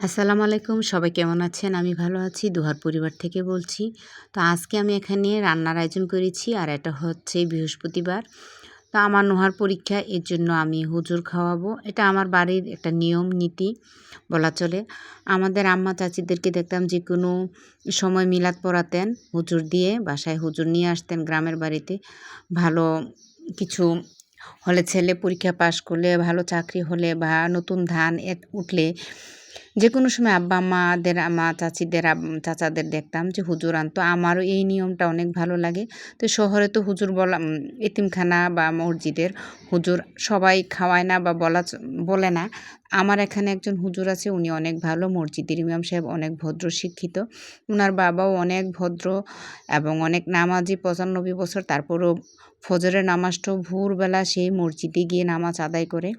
আসসালামু আলাইকুম, সবাই কেমন আছেন? আমি ভালো আছি, দুহার পরিবার থেকে বলছি। তো আজকে আমি এখানে রান্নার আয়োজন করেছি আর এটা হচ্ছে বৃহস্পতিবার। তো আমার নোহার পরীক্ষা, এর জন্য আমি হুজুর খাওয়াবো। এটা আমার বাড়ির একটা নিয়ম, নীতি বলা চলে। আমাদের আম্মা চাচিদেরকে দেখতাম যে কোনো সময় মিলাদ পড়াতেন, হুজুর দিয়ে বাসায় হুজুর নিয়ে আসতেন গ্রামের বাড়িতে। ভালো কিছু হলে ছেলে পরীক্ষা পাশ করলে, ভালো চাকরি হলে বা নতুন ধান উঠলে যে কোনো সময় আব্বা আম্মাদের মা চাচিদের চাচাদের দেখতাম যে, হুজুর আনতো আমারও এই নিয়মটা অনেক ভালো লাগে। তো শহরে তো হুজুর বলা এতিমখানা বা মসজিদের হুজুর সবাই খাওয়ায় না বা বলা বলে না। আমার এখানে একজন হুজুর আছে, উনি অনেক ভালো মসজিদের ইমাম সাহেব, অনেক ভদ্র শিক্ষিত। ওনার বাবাও অনেক ভদ্র এবং অনেক নামাজি পঁচানব্বই বছর। তারপরও ফজরের নামাজটাও ভোরবেলা সেই মসজিদে গিয়ে নামাজ আদায় করে।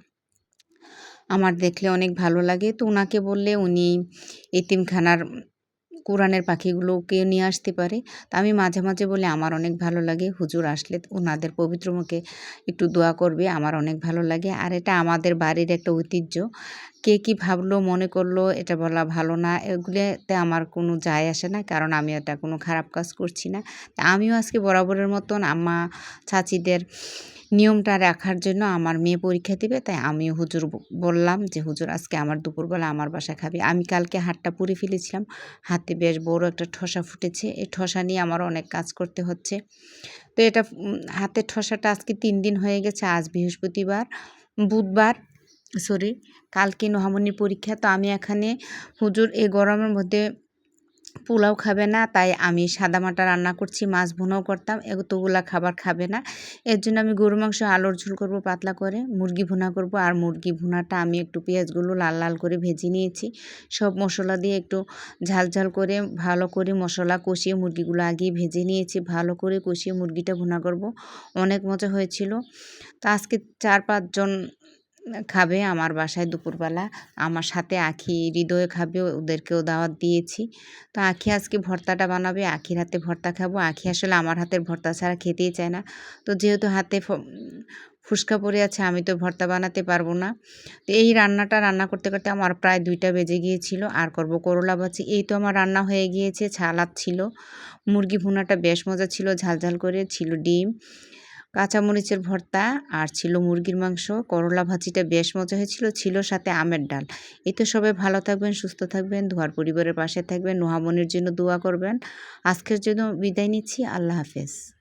আমার দেখলে অনেক ভালো লাগে। তো ওনাকে বললে উনি এতিমখানার কোরআনের পাখিগুলোকে নিয়ে আসতে পারে। তা আমি মাঝে মাঝে বলে, আমার অনেক ভালো লাগে। হুজুর আসলে ওনাদের পবিত্র মুখে একটু দোয়া করবে। আমার অনেক ভালো লাগে। আর এটা আমাদের বাড়ির একটা ঐতিহ্য। কে কি ভাবলো, মনে করল এটা বলা ভালো না, এগুলোতে আমার কোনো যায় আসে না কারণ আমি এটা কোনো খারাপ কাজ করছি না। আমিও আজকে বরাবরের মতন আম্মা চাচিদের নিয়মটা রাখার জন্য আমার মেয়ে পরীক্ষা দিবে, তাই আমি হুজুর বললাম যে, হুজুর, আজকে আমার দুপুরবেলা আমার বাসায় খাবে। আমি কালকে হাতটা পুড়ে ফেলেছিলাম, হাতে বেশ বড় একটা ঠসা ফুটেছে, এই ঠসা নিয়ে আমার অনেক কাজ করতে হচ্ছে। তো এটা হাতের ঠসাটা আজকে তিন দিন হয়ে গেছে, আজ বৃহস্পতিবার, বুধবার সরি, কালকে নোহামনির পরীক্ষা, তো আমি এখানে হুজুর এই গরমের মধ্যে পোলাও খাবে না, তাই আমি সাদা মাটা রান্না করছি, মাছ ভুনাও করতাম, এতগুলা খাবার খাবে না। এর জন্য আমি গরু মাংস, আলুর ঝোল করব পাতলা করে, মুরগি ভুনা করব, আর মুরগি ভুনাটা আমি একটু পেঁয়াজগুলো লাল লাল করে ভেজে নিয়েছি। সব মশলা দিয়ে একটু ঝাল ঝাল করে, ভালো করে মশলা কষিয়ে মুরগিগুলো আগেই ভেজে নিয়েছি, ভালো করে কষিয়ে মুরগিটা ভুনা করব। অনেক মজা হয়েছিল। তো আজকে চার পাঁচজন খাবে আমার বাসায় দুপুরবেলা। আমার সাথে আখি হৃদয়ে খাবে, ওদেরকেও দাওয়াত দিয়েছি। তো আখি আজকে ভর্তাটা বানাবে, আখির হাতে ভর্তা খাব। আখি আসলে আমার হাতের ভর্তা ছাড়া খেতেই চায় না। তো যেহেতু হাতে ফুসকা পড়ে আছে, আমি তো ভর্তা বানাতে পারব না। তো এই রান্নাটা রান্না করতে করতে আমার প্রায় দুইটা বেজে গিয়েছিল। আর করব করলা বাছি এই তো আমার রান্না হয়ে গিয়েছে, ছালাদ ছিল। মুরগি ভুনাটা বেশ মজা ছিল ঝালঝাল করে ছিল ডিম। কাঁচামরিচের ভর্তা আর ছিল মুরগির মাংস। করলা ভাজিটা বেশ মজা হয়েছিল, ছিল সাথে আমের ডাল। এই তো সবাই ভালো থাকবেন, সুস্থ থাকবেন ধোয়ার পরিবারের পাশে থাকবেন। নোহামনির জন্য দোয়া করবেন। আজকের জন্য বিদায় নিচ্ছি, আল্লাহ হাফেজ।